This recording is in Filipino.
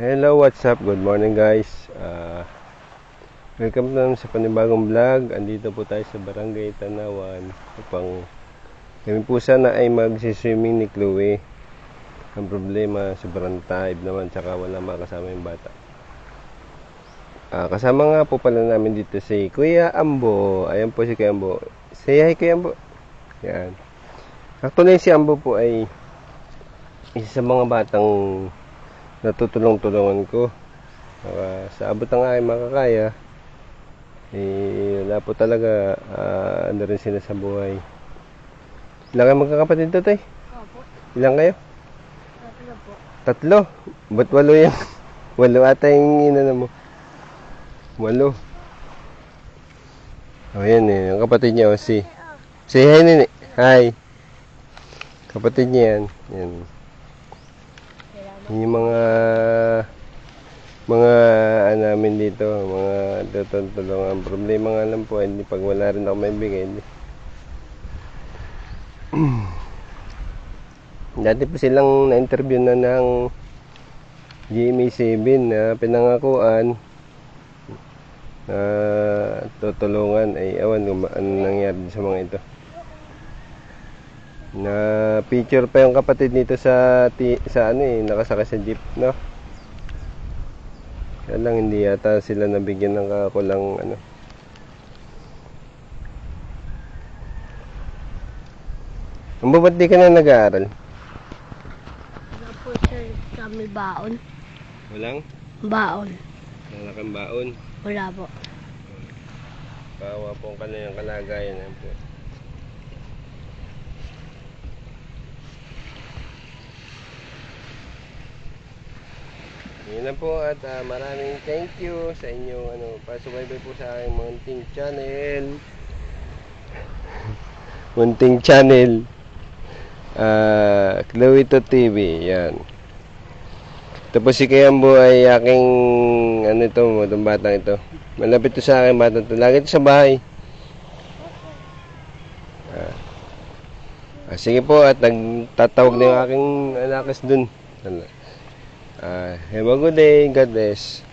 Hello, what's up? Good morning guys. Ah, welcome naman sa panibagong vlog. Andito po tayo sa Barangay Tanawan upang kami po sana ay magsiswimming ni Chloe. Ang problema, sobrang taib naman tsaka wala makasama yung bata. Ah, kasama nga po pala namin dito si Kuya Ambo. Ayan po si Kuya Ambo. Say hi Kuya Ambo. Yan. Actually si Ambo po ay isa sa mga batang natutulong-tulungan ko. Uh, sa abot ng aking makakaya, eh, wala po talaga ah, ano rin sila sa buhay. Ilan kayo magkakapatid to, tay? Opo, Ilan kayo? tatlo po. Tatlo? Ba't walo yan? walo ata yung inano mo. Walo. O yan eh, ang kapatid niya, o si... Say hi, nini. Hi. Kapatid niya yan. Yan. Yung mga mga ano namin dito, mga tutulungan. Ang problema nga lang po, hindi pag wala rin ako may bigay. Hindi. Dati po silang na-interview na ng GMA7 na pinangakuan na tutulungan ay awan kung ano nangyari sa mga ito na picture pa yung kapatid nito sa ti, sa ano eh nakasakay sa jeep no kaya lang hindi yata sila nabigyan ng kakulang ano Ang ba't di ka na nag-aaral? Wala po sir kami baon. Walang? Baon. Wala kang baon? Wala po. Kawa po ang kanilang kalagayan. Yan po. Yun lang po at ah, maraming thank you sa inyong ano, pasubaybay po sa aking munting channel. munting channel. Ah, Chloe TV, yan. Tapos si Kayambo ay aking ano ito, itong batang ito. Malapit to sa akin batang to. Lagi ito sa bahay. Ah. Ah, sige po at nagtatawag na yung aking anakas dun. Ano? Ah, have a good day. God bless.